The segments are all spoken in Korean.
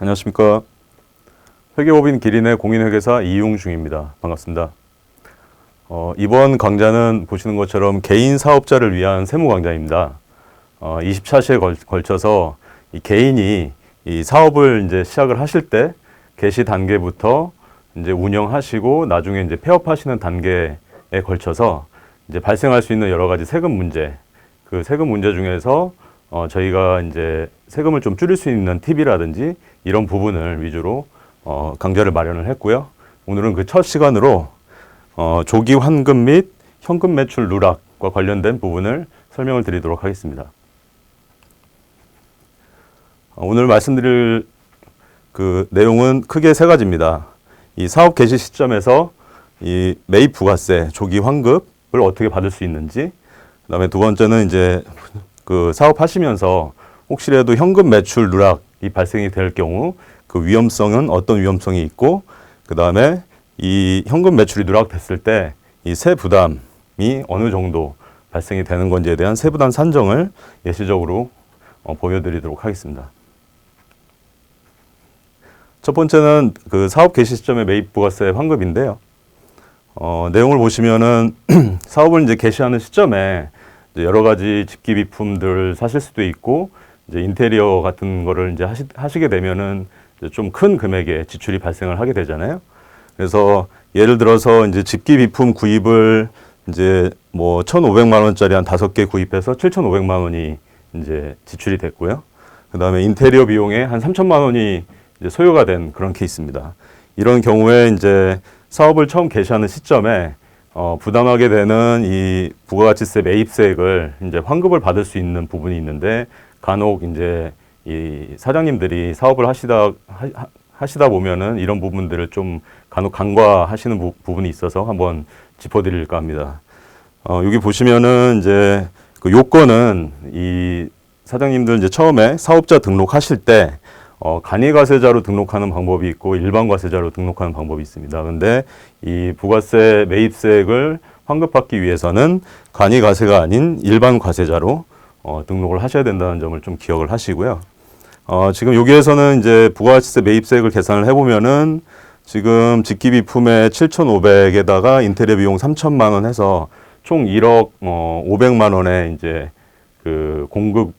안녕하십니까. 회계법인 기린의 공인회계사 이용중입니다. 반갑습니다. 어, 이번 강좌는 보시는 것처럼 개인 사업자를 위한 세무 강좌입니다. 어, 24시에 걸, 걸쳐서 이 개인이 이 사업을 이제 시작을 하실 때 개시 단계부터 이제 운영하시고 나중에 이제 폐업하시는 단계에 걸쳐서 이제 발생할 수 있는 여러 가지 세금 문제, 그 세금 문제 중에서 어, 저희가 이제 세금을 좀 줄일 수 있는 팁이라든지 이런 부분을 위주로 어, 강좌를 마련을 했고요. 오늘은 그 첫 시간으로 어, 조기 환급 및 현금 매출 누락과 관련된 부분을 설명을 드리도록 하겠습니다. 어, 오늘 말씀드릴 그 내용은 크게 세 가지입니다. 이 사업 개시 시점에서 이 매입 부가세 조기 환급을 어떻게 받을 수 있는지, 그 다음에 두 번째는 이제 그 사업하시면서 혹시라도 현금 매출 누락이 발생이 될 경우 그 위험성은 어떤 위험성이 있고, 그 다음에 이 현금 매출이 누락됐을 때 이 세 부담이 어느 정도 발생이 되는 건지에 대한 세 부담 산정을 예시적으로 어, 보여드리도록 하겠습니다. 첫 번째는 그 사업 개시 시점의 매입 부가세 환급인데요. 어, 내용을 보시면은 사업을 이제 개시하는 시점에 여러 가지 집기 비품들을 사실 수도 있고 이제 인테리어 같은 거를 이제 하시, 하시 게 되면은 좀 큰 금액의 지출이 발생을 하게 되잖아요. 그래서 예를 들어서 이제 집기 비품 구입을 이제 뭐 1,500만 원짜리 한 다섯 개 구입해서 7,500만 원이 이제 지출이 됐고요. 그다음에 인테리어 비용에 한 3천만 원이 이제 소요가 된 그런 케이스입니다. 이런 경우에 이제 사업을 처음 개시하는 시점에 어, 부담하게 되는 이 부가가치세 매입세액을 이제 환급을 받을 수 있는 부분이 있는데 간혹 이제 이 사장님들이 사업을 하시다 하, 하시다 보면은 이런 부분들을 좀 간혹 간과하시는 부, 부분이 있어서 한번 짚어드릴까 합니다. 어, 여기 보시면은 이제 그 요건은 이 사장님들 이제 처음에 사업자 등록하실 때 어, 간이 과세자로 등록하는 방법이 있고 일반 과세자로 등록하는 방법이 있습니다. 근데 이 부가세 매입세액을 환급받기 위해서는 간이 과세가 아닌 일반 과세자로 어, 등록을 하셔야 된다는 점을 좀 기억을 하시고요. 어, 지금 여기에서는 이제 부가가치세 매입세액을 계산을 해보면은 지금 직기비품의 7,500에다가 인테리어 비용 3천만 원 해서 총 1억 어, 500만 원의 이제 그 공급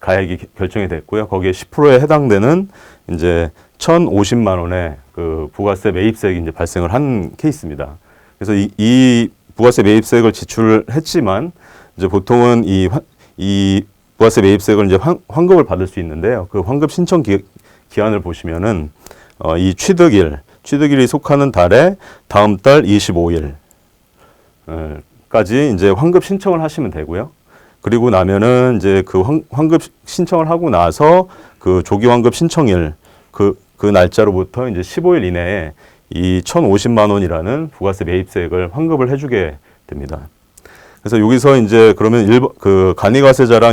가액이 결정이 됐고요. 거기에 10%에 해당되는 이제 1,050만 원의 그 부가세 매입세액이 이제 발생을 한 케이스입니다. 그래서 이, 이 부가세 매입세액을 지출을 했지만 이제 보통은 이, 환- 이 부가세 매입세액을 이제 환, 환급을 받을 수 있는데요. 그 환급 신청 기, 기한을 보시면은 어, 이 취득일, 취득일이 속하는 달에 다음 달 25일 어, 까지 이제 환급 신청을 하시면 되고요. 그리고 나면은 이제 그 환, 환급 신청을 하고 나서 그 조기 환급 신청일 그, 그 날짜로부터 이제 15일 이내에 이 1,050만 원이라는 부가세 매입세액을 환급을 해주게 됩니다. 그래서 여기서 이제 그러면 일, 그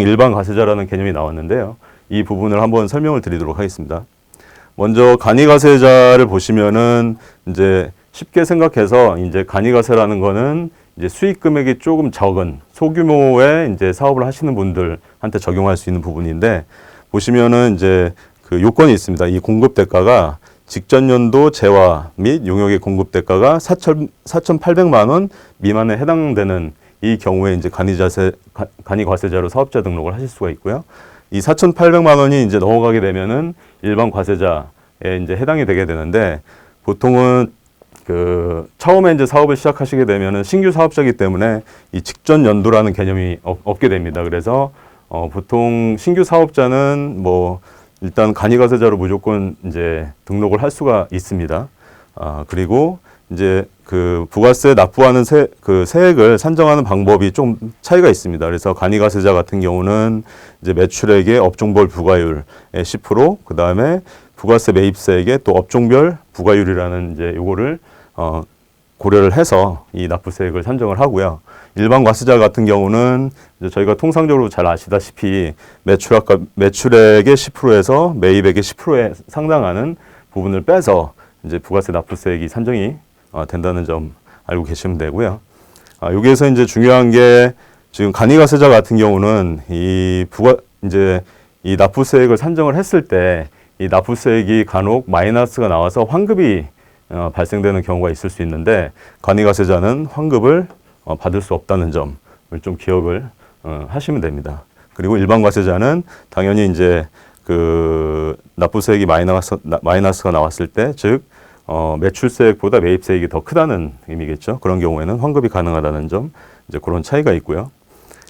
일반 과세자라는 개념이 나왔는데요. 이 부분을 한번 설명을 드리도록 하겠습니다. 먼저 간이과세자를 보시면은 이제 쉽게 생각해서 이제 간이과세라는 거는 이제 수익 금액이 조금 적은 소규모의 이제 사업을 하시는 분들한테 적용할 수 있는 부분인데 보시면은 이제 그 요건이 있습니다. 이 공급 대가가 직전 연도 재화 및 용역의 공급 대가가 4천 4,800만 원 미만에 해당되는 이 경우에 이제 간이자세 가- 간이 과세자로 사업자 등록을 하실 수가 있고요. 이 4,800만 원이 이제 넘어가게 되면은 일반 과세자에 이제 해당이 되게 되는데 보통은 그 처음에 이제 사업을 시작하시게 되면은 신규 사업자이기 때문에 이 직전 연도라는 개념이 없, 없게 됩니다. 그래서 어 보통 신규 사업자는 뭐 일단 간이과세자로 무조건 이제 등록을 할 수가 있습니다. 아 그리고 이제 그 부가세 납부하는 세, 그 세액을 산정하는 방법이 좀 차이가 있습니다. 그래서 간이과세자 같은 경우는 이제 매출액의 업종별 부가율의 10%, 그 다음에 부가세 매입세액의 또 업종별 부가율이라는 이제 요거를 어, 고려를 해서 이 납부세액을 산정을 하고요. 일반 과세자 같은 경우는 저희가 통상적으로 잘 아시다시피 매출액 매출액의 10%에서 매입액의 10%에 상당하는 부분을 빼서 이제 부가세 납부세액이 산정이 어, 된다는 점 알고 계시면 되고요. 아, 여기에서 이제 중요한 게 지금 간이가세자 같은 경우는 이 부가 이제 이 납부세액을 산정을 했을 때 이 납부세액이 간혹 마이너스가 나와서 환급이 어, 발생되는 경우가 있을 수 있는데 간이가세자는 환급을 어, 받을 수 없다는 점을 좀 기억을 어, 하시면 됩니다. 그리고 일반 과세자는 당연히 이제 그 납부세액이 마이너스 나- 마이너스가 나왔을 때, 즉 어, 매출세액보다 매입세액이 더 크다는 의미겠죠. 그런 경우에는 환급이 가능하다는 점, 이제 그런 차이가 있고요.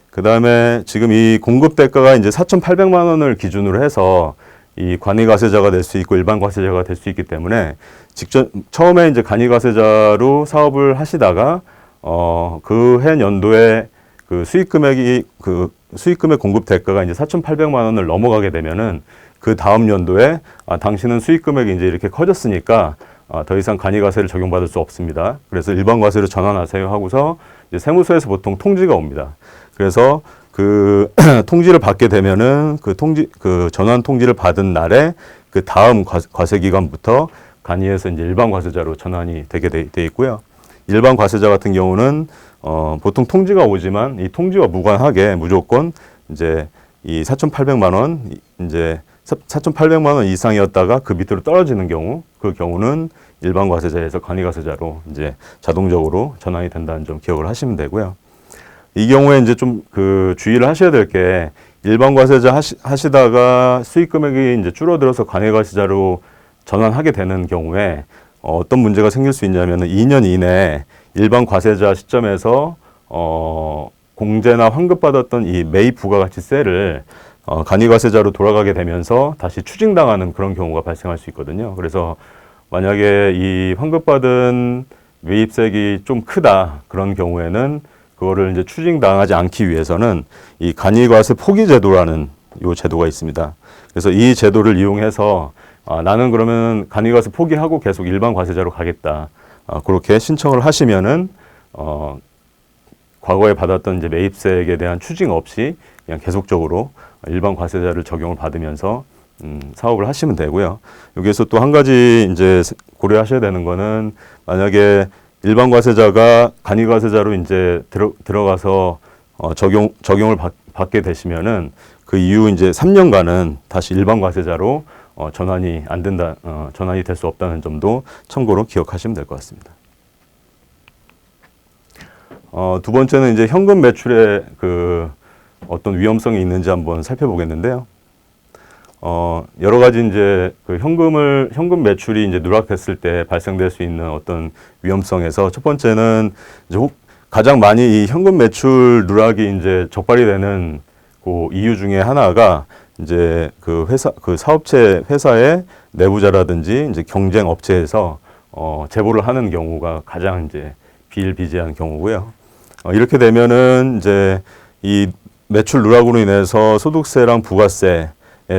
그 다음에 지금 이 공급 대가가 이제 4,800만 원을 기준으로 해서 이 관이과세자가 될 수 있고 일반 과세자가 될 수 있기 때문에 직접 처음에 이제 간이과세자로 사업을 하시다가 어, 그 해 연도에 그 수익 금액이 그 수익 금액 공급 대가가 이제 4,800만 원을 넘어가게 되면은 그 다음 연도에 아, 당신은 수익 금액이 이제 이렇게 커졌으니까 아, 더 이상 간이과세를 적용받을 수 없습니다. 그래서 일반 과세로 전환하세요 하고서 이제 세무서에서 보통 통지가 옵니다. 그래서 그 통지를 받게 되면은 그 통지 그 전환 통지를 받은 날에 그 다음 과- 과세 기간부터 간이에서 이제 일반 과세자로 전환이 되게 돼, 돼 있고요. 일반 과세자 같은 경우는 어, 보통 통지가 오지만 이 통지와 무관하게 무조건 이제 이 4,800만 원 이- 이제 4,800만 원 이상이었다가 그 밑으로 떨어지는 경우 그 경우는 일반 과세자에서 간이 과세자로 이제 자동적으로 전환이 된다는 점 기억을 하시면 되고요. 이 경우에 이제 좀 그 주의를 하셔야 될 게 일반 과세자 하시, 하시다가 수익 금액이 이제 줄어들어서 관외 과세자로 전환하게 되는 경우에 어, 어떤 문제가 생길 수 있냐면은 2년 이내에 일반 과세자 시점에서 어, 공제나 환급 받았던 이 매입 부가가치세를 어, 간이과세자로 돌아가게 되면서 다시 추징당하는 그런 경우가 발생할 수 있거든요. 그래서 만약에 이 환급받은 매입세액이 좀 크다 그런 경우에는 그거를 이제 추징당하지 않기 위해서는 이 간이과세 포기 제도라는 요 제도가 있습니다. 그래서 이 제도를 이용해서 아, 나는 그러면 간이과세 포기하고 계속 일반 과세자로 가겠다. 아, 그렇게 신청을 하시면은 어, 과거에 받았던 이제 매입세액에 대한 추징 없이 그냥 계속적으로 일반 과세자를 적용을 받으면서 음, 사업을 하시면 되고요. 여기에서 또 한 가지 이제 고려하셔야 되는 거는 만약에 일반 과세자가 간이 과세자로 이제 들어, 들어가서 어, 적용 적용을 받, 받게 되시면은 그 이후 이제 3년간은 다시 일반 과세자로 어, 전환이 안 된다, 어, 전환이 될 수 없다는 점도 참고로 기억하시면 될 것 같습니다. 어, 두 번째는 이제 현금 매출에 그 어떤 위험성이 있는지 한번 살펴보겠는데요. 어, 여러 가지 이제 그 현금을, 현금 매출이 이제 누락됐을 때 발생될 수 있는 어떤 위험성에서 첫 번째는 이제 혹- 가장 많이 이 현금 매출 누락이 이제 적발이 되는 그 이유 중에 하나가 이제 그 회사, 그 사업체 회사의 내부자라든지 이제 경쟁 업체에서 어, 제보를 하는 경우가 가장 이제 비일비재한 경우고요. 어, 이렇게 되면은 이제 이 매출 누락으로 인해서 소득세랑 부가세에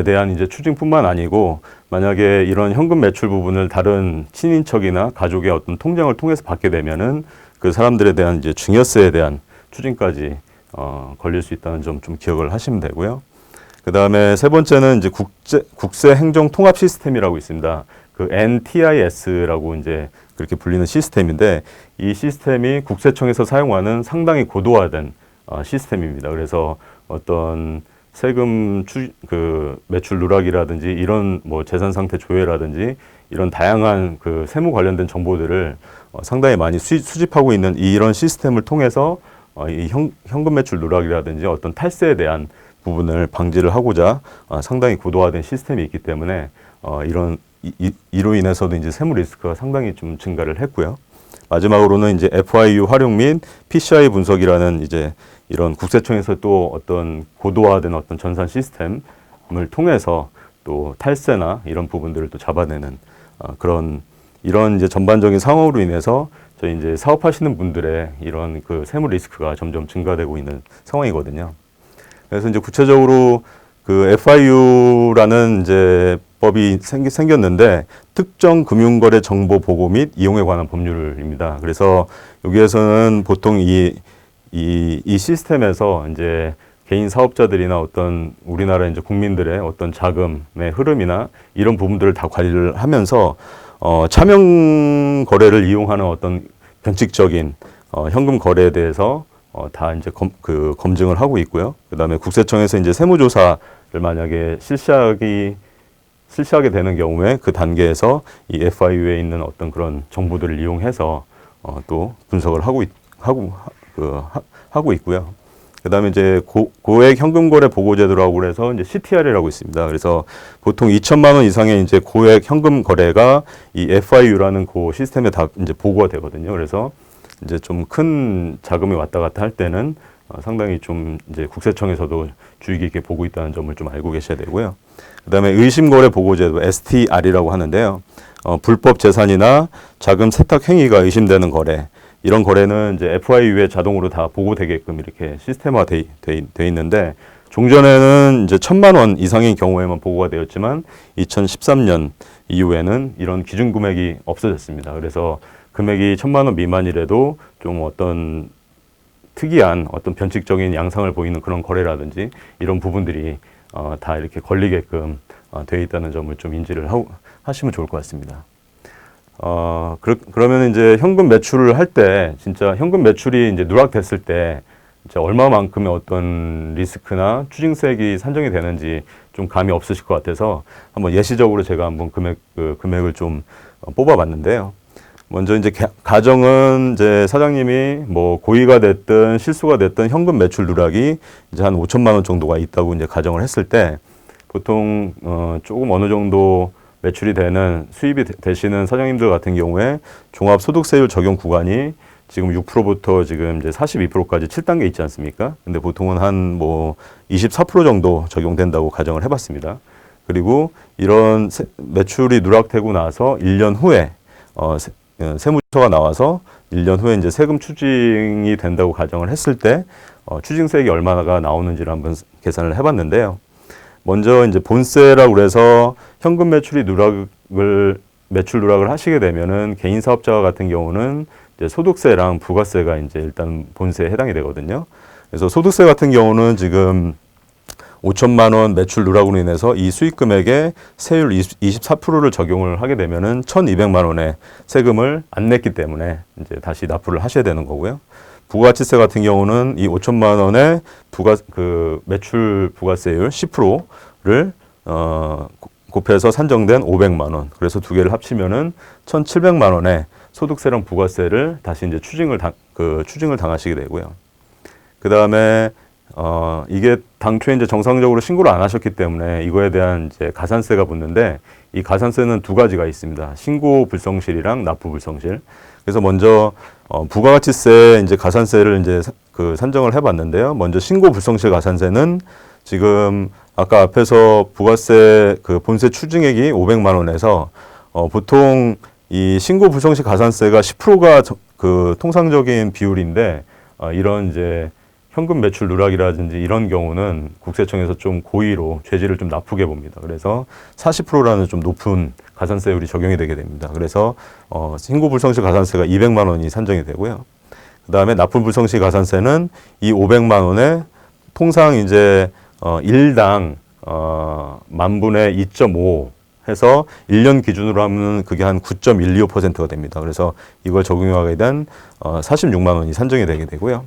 대한 이제 추징뿐만 아니고 만약에 이런 현금 매출 부분을 다른 친인척이나 가족의 어떤 통장을 통해서 받게 되면은 그 사람들에 대한 이제 증여세에 대한 추징까지 어, 걸릴 수 있다는 점 좀 기억을 하시면 되고요. 그 다음에 세 번째는 이제 국제, 국세 행정 통합 시스템이라고 있습니다. 그 NTIS라고 이제 그렇게 불리는 시스템인데 이 시스템이 국세청에서 사용하는 상당히 고도화된 어, 시스템입니다. 그래서 어떤 세금 추, 그 매출 누락이라든지 이런 뭐 재산 상태 조회라든지 이런 다양한 그 세무 관련된 정보들을 어, 상당히 많이 수, 수집하고 있는 이런 시스템을 통해서 어, 이 현, 현금 매출 누락이라든지 어떤 탈세에 대한 부분을 방지를 하고자 어, 상당히 고도화된 시스템이 있기 때문에 어, 이런 이로 인해서도 이제 세무 리스크가 상당히 좀 증가를 했고요. 마지막으로는 이제 FIU 활용 및 PCI 분석이라는 이제 이런 국세청에서 또 어떤 고도화된 어떤 전산 시스템을 통해서 또 탈세나 이런 부분들을 또 잡아내는 어, 그런 이런 이제 전반적인 상황으로 인해서 저희 이제 사업하시는 분들의 이런 그 세무 리스크가 점점 증가되고 있는 상황이거든요. 그래서 이제 구체적으로 그 FIU라는 이제 법이 생기, 생겼는데 특정 금융거래 정보 보고 및 이용에 관한 법률입니다. 그래서 여기에서는 보통 이, 이, 이 시스템에서 이제 개인 사업자들이나 어떤 우리나라 이제 국민들의 어떤 자금의 흐름이나 이런 부분들을 다 관리를 하면서 어, 차명 거래를 이용하는 어떤 변칙적인 어, 현금 거래에 대해서 어, 다 이제 검, 그 검증을 하고 있고요. 그 다음에 국세청에서 이제 세무조사를 만약에 실시하기 실시하게 되는 경우에 그 단계에서 이 FIU에 있는 어떤 그런 정보들을 이용해서 어, 또 분석을 하고 있, 하고 하, 그, 하, 하고 있고요. 그다음에 이제 고, 고액 현금 거래 보고 제도라고 그래서 이제 CTR이라고 있습니다. 그래서 보통 2천만 원 이상의 이제 고액 현금 거래가 이 FIU라는 그 시스템에 다 이제 보고가 되거든요. 그래서 이제 좀 큰 자금이 왔다 갔다 할 때는 어, 상당히 좀 이제 국세청에서도 주의 깊게 보고 있다는 점을 좀 알고 계셔야 되고요. 그다음에 의심거래 보고제도 STR이라고 하는데요. 어, 불법 재산이나 자금 세탁 행위가 의심되는 거래 이런 거래는 이제 FIU에 자동으로 다 보고되게끔 이렇게 시스템화 돼 돼, 돼 있는데 종전에는 이제 천만 원 이상인 경우에만 보고가 되었지만 2013년 이후에는 이런 기준 금액이 없어졌습니다. 그래서 금액이 천만 원 미만이라도 좀 어떤 특이한 어떤 변칙적인 양상을 보이는 그런 거래라든지 이런 부분들이 어, 다 이렇게 걸리게끔 어, 되어 있다는 점을 좀 인지를 하고, 하시면 좋을 것 같습니다. 어, 그러, 그러면 이제 현금 매출을 할 때 진짜 현금 매출이 이제 누락됐을 때 이제 얼마만큼의 어떤 리스크나 추징세액이 산정이 되는지 좀 감이 없으실 것 같아서 한번 예시적으로 제가 한번 금액 그 금액을 좀 어, 뽑아봤는데요. 먼저 이제 가- 가정은 이제 사장님이 뭐 고의가 됐든 실수가 됐든 현금 매출 누락이 이제 한 5천만 원 정도가 있다고 이제 가정을 했을 때 보통 어 조금 어느 정도 매출이 되는 수입이 되- 되시는 사장님들 같은 경우에 종합 소득세율 적용 구간이 지금 6%부터 지금 이제 42%까지 7단계 있지 않습니까? 근데 보통은 한 뭐 24% 정도 적용된다고 가정을 해 봤습니다. 그리고 이런 세- 매출이 누락되고 나서 1년 후에 어, 세, 어, 세무처가 나와서 1년 후에 이제 세금 추징이 된다고 가정을 했을 때 어, 추징세액이 얼마가 나오는지를 한번 계산을 해봤는데요. 먼저 이제 본세라고 그래서 현금 매출이 누락을 매출 누락을 하시게 되면은 개인 사업자 같은 경우는 이제 소득세랑 부가세가 이제 일단 본세에 해당이 되거든요. 그래서 소득세 같은 경우는 지금 5천만 원 매출 누락으로 인해서 이 수익 금액에 세율 20, 24%를 적용을 하게 되면은 1,200만 원의 세금을 안 냈기 때문에 이제 다시 납부를 하셔야 되는 거고요. 부가가치세 같은 경우는 이 5천만 원의 부가 그 매출 부가세율 10%를 어 고- 곱해서 산정된 500만 원. 그래서 두 개를 합치면은 1,700만 원의 소득세랑 부가세를 다시 이제 추징을 당, 그 추징을 당하시게 되고요. 그 다음에 어 이게 당초에 이제 정상적으로 신고를 안 하셨기 때문에 이거에 대한 이제 가산세가 붙는데 이 가산세는 두 가지가 있습니다. 신고 불성실이랑 납부 불성실. 그래서 먼저 어 부가가치세 이제 가산세를 이제 사- 그 산정을 해봤는데요. 먼저 신고 불성실 가산세는 지금 아까 앞에서 부가세 그 본세 추징액이 500만 원에서 어 보통 이 신고 불성실 가산세가 10%가 그 통상적인 비율인데 어 이런 이제 현금 매출 누락이라든지 이런 경우는 국세청에서 좀 고의로 죄질을 좀 나쁘게 봅니다. 그래서 40%라는 좀 높은 가산세율이 적용이 되게 됩니다. 그래서 어, 신고 불성실 가산세가 200만 원이 산정이 되고요. 그 다음에 납품 불성실 가산세는 이 500만 원에 통상 이제 어, 일당 어, 만 분의 2.5 해서 1년 기준으로 하면 그게 한 9.125%가 됩니다. 그래서 이걸 적용하게 된 어, 46만 원이 산정이 되게 되고요.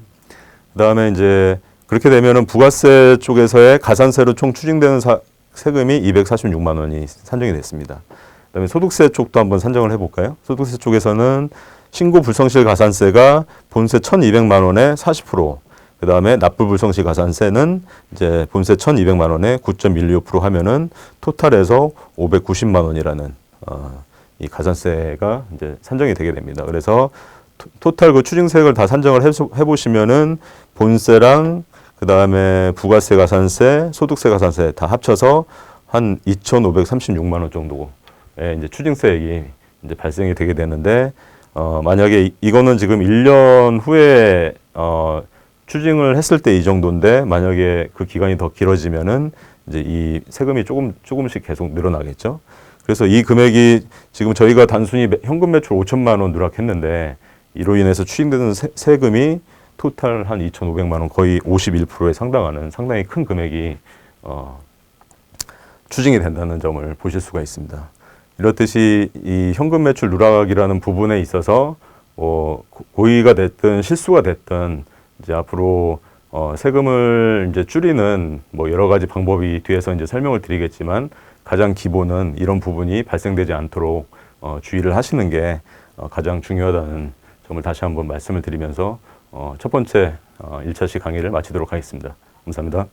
그다음에 이제 그렇게 되면은 부가세 쪽에서의 가산세로 총 추징되는 사, 세금이 246만 원이 산정이 됐습니다. 그다음에 소득세 쪽도 한번 산정을 해볼까요? 소득세 쪽에서는 신고 불성실 가산세가 본세 1,200만 원에 40%, 그다음에 납부 불성실 가산세는 이제 본세 1,200만 원에 9.125% 하면은 토탈에서 590만 원이라는 어, 이 가산세가 이제 산정이 되게 됩니다. 그래서 토- 토탈 그 추징세액을 다 산정을 해서- 해보시면은 본세랑 그 다음에 부가세 가산세, 소득세 가산세 다 합쳐서 한 2,536만 원 정도의 이제 추징세액이 이제 발생이 되게 되는데 어 만약에 이- 이거는 지금 1년 후에 어 추징을 했을 때 이 정도인데 만약에 그 기간이 더 길어지면은 이제 이 세금이 조금 조금씩 계속 늘어나겠죠. 그래서 이 금액이 지금 저희가 단순히 매- 현금 매출 5천만 원 누락했는데 이로 인해서 추징되는 세, 세금이 토탈 한 2,500만 원 거의 51%에 상당하는 상당히 큰 금액이 어, 추징이 된다는 점을 보실 수가 있습니다. 이렇듯이 이 현금 매출 누락이라는 부분에 있어서 어, 고- 고의가 됐든 실수가 됐든 이제 앞으로 어, 세금을 이제 줄이는 뭐 여러 가지 방법이 뒤에서 이제 설명을 드리겠지만 가장 기본은 이런 부분이 발생되지 않도록 어, 주의를 하시는 게 어, 가장 중요하다는 점을 다시 한번 말씀을 드리면서 어, 첫 번째 어, 1차시 강의를 마치도록 하겠습니다. 감사합니다.